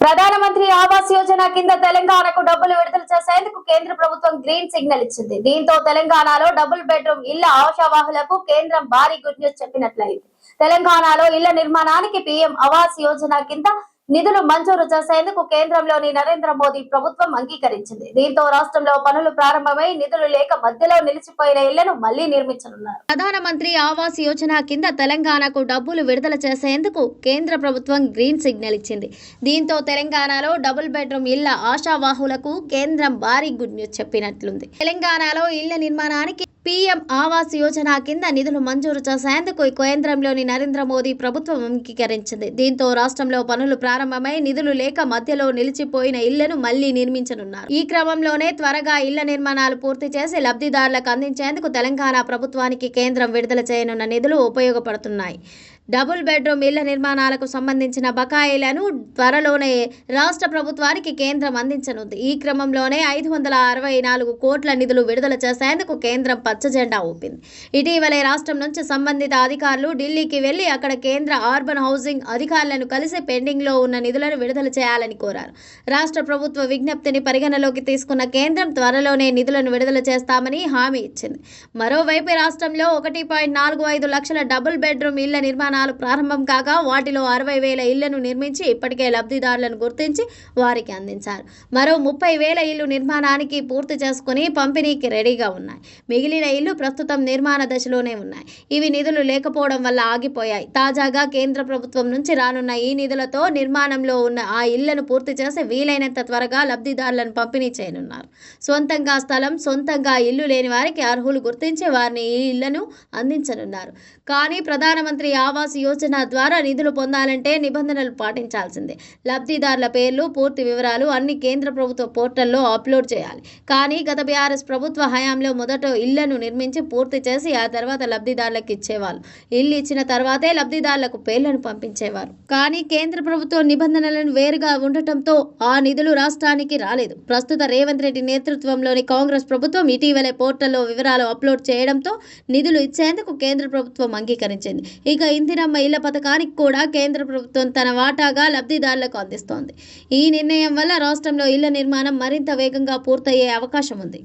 ప్రధానమంత్రి ఆవాస్ యోజన కింద తెలంగాణకు డబ్బులు విడుదల చేసేందుకు కేంద్ర ప్రభుత్వం గ్రీన్ సిగ్నల్ ఇచ్చింది. దీంతో తెలంగాణలో డబుల్ బెడ్రూమ్ ఇళ్ళ ఆశావాహులకు కేంద్రం భారీ గుడ్ న్యూస్ చెప్పినట్లయింది. తెలంగాణలో ఇళ్ళ నిర్మాణానికి పీఎం ఆవాస్ యోజన కింద నిధులు మంజూరు చేసేందుకు కేంద్రంలోని నరేంద్ర మోదీ ప్రభుత్వం అంగీకరించింది. దీంతో రాష్ట్రంలో పనులు ప్రారంభమై నిధులు లేక మధ్యలో నిలిచిపోయిన ఇళ్ళను మళ్ళీ నిర్మించనున్నారు. ప్రధానమంత్రి ఆవాస్ యోజన కింద తెలంగాణకు డబ్బులు విడుదల చేసేందుకు కేంద్ర ప్రభుత్వం గ్రీన్ సిగ్నల్ ఇచ్చింది. దీంతో తెలంగాణలో డబుల్ బెడ్రూమ్ ఇళ్ళ ఆశావాహులకు కేంద్రం భారీ గుడ్ న్యూస్ చెప్పినట్లుంది. తెలంగాణలో ఇళ్ళ నిర్మాణానికి పీఎం ఆవాస్ యోజన కింద నిధులు మంజూరు చేసేందుకు కేంద్రంలోని నరేంద్ర మోదీ ప్రభుత్వం అంగీకరించింది. దీంతో రాష్ట్రంలో పనులు ప్రారంభమై నిధులు లేక మధ్యలో నిలిచిపోయిన ఇళ్ళను మళ్ళీ నిర్మించనున్నారు. ఈ క్రమంలోనే త్వరగా ఇళ్ళ నిర్మాణాలు పూర్తి చేసి లబ్ధిదారులకు అందించేందుకు తెలంగాణ ప్రభుత్వానికి కేంద్రం విడుదల చేయనున్న నిధులు ఉపయోగపడుతున్నాయి. డబుల్ బెడ్రూమ్ ఇళ్ళ నిర్మాణాలకు సంబంధించిన బకాయిలను త్వరలోనే రాష్ట్ర ప్రభుత్వానికి కేంద్రం అందించనుంది. ఈ క్రమంలోనే ఐదు వందల అరవై నాలుగు కోట్ల నిధులు విడుదల చేసేందుకు కేంద్రం పచ్చజెండా ఊపింది. ఇటీవలే రాష్ట్రం నుంచి సంబంధిత అధికారులు ఢిల్లీకి వెళ్ళి అక్కడ కేంద్ర అర్బన్ హౌసింగ్ అధికారులను కలిసి పెండింగ్లో ఉన్న నిధులను విడుదల చేయాలని కోరారు. రాష్ట్ర ప్రభుత్వ విజ్ఞప్తిని పరిగణలోకి తీసుకున్న కేంద్రం త్వరలోనే నిధులను విడుదల చేస్తామని హామీ ఇచ్చింది. మరోవైపు రాష్ట్రంలో ఒకటి పాయింట్ నాలుగు ఐదు లక్షల డబుల్ బెడ్రూమ్ ఇళ్ళ నిర్మాణాలు ప్రారంభం కాగా వాటిలో అరవై వేల ఇళ్ళను నిర్మించి ఇప్పటికే లబ్ధిదారులను గుర్తించి వారికి అందించారు. మరో ముప్పై వేల ఇల్లు నిర్మాణానికి పూర్తి చేసుకుని పంపిణీకి రెడీగా ఉన్నాయి. మిగిలిన ఇల్లు ప్రస్తుతం నిర్మాణ దశలోనే ఉన్నాయి. ఇవి నిధులు లేకపోవడం వల్ల ఆగిపోయాయి. తాజాగా కేంద్ర ప్రభుత్వం నుంచి రానున్న ఈ నిధులతో నిర్మాణంలో ఉన్న ఆ ఇళ్ళను పూర్తి చేసి వీలైనంత త్వరగా లబ్ధిదారులను పంపిణీ చేయనున్నారు. సొంతంగా స్థలం సొంతంగా ఇల్లు లేని వారికి అర్హులు గుర్తించి వారిని ఈ ఇళ్ళను అందించనున్నారు. కానీ ప్రధానమంత్రి ఆవాస్ యోజన ద్వారా నిధులు పొందాలంటే నిబంధనలు పాటించాల్సిందే. లబ్ధిదారుల పేర్లు పూర్తి వివరాలు అన్ని కేంద్ర ప్రభుత్వ పోర్టల్లో అప్లోడ్ చేయాలి. కానీ గత బీఆర్ఎస్ ప్రభుత్వ హయాంలో మొదట ఇళ్ళను నిర్మించి పూర్తి చేసి ఆ తర్వాత లబ్ధిదారులకు ఇచ్చేవాళ్ళు. ఇల్లు ఇచ్చిన తర్వాతే లబ్ధిదారులకు పేర్లను పంపించేవారు. కానీ కేంద్ర ప్రభుత్వ నిబంధనలను వేరుగా ఉండటంతో ఆ నిధులు రాష్ట్రానికి రాలేదు. ప్రస్తుత రేవంత్ రెడ్డి నేతృత్వంలోని కాంగ్రెస్ ప్రభుత్వం ఇటీవలే పోర్టల్లో వివరాలు అప్లోడ్ చేయడంతో నిధులు ఇచ్చేందుకు కేంద్ర ప్రభుత్వం అంగీకరించింది. ఇక ఇందిరమ్మ ఇళ్ళ పథకానికి కూడా కేంద్ర ప్రభుత్వం తన వాటాగా లబ్ధిదారులకు అందిస్తోంది. ఈ నిర్ణయం వల్ల రాష్ట్రంలో ఇళ్ళ నిర్మాణం మరింత వేగంగా పూర్తయ్యే అవకాశం ఉంది.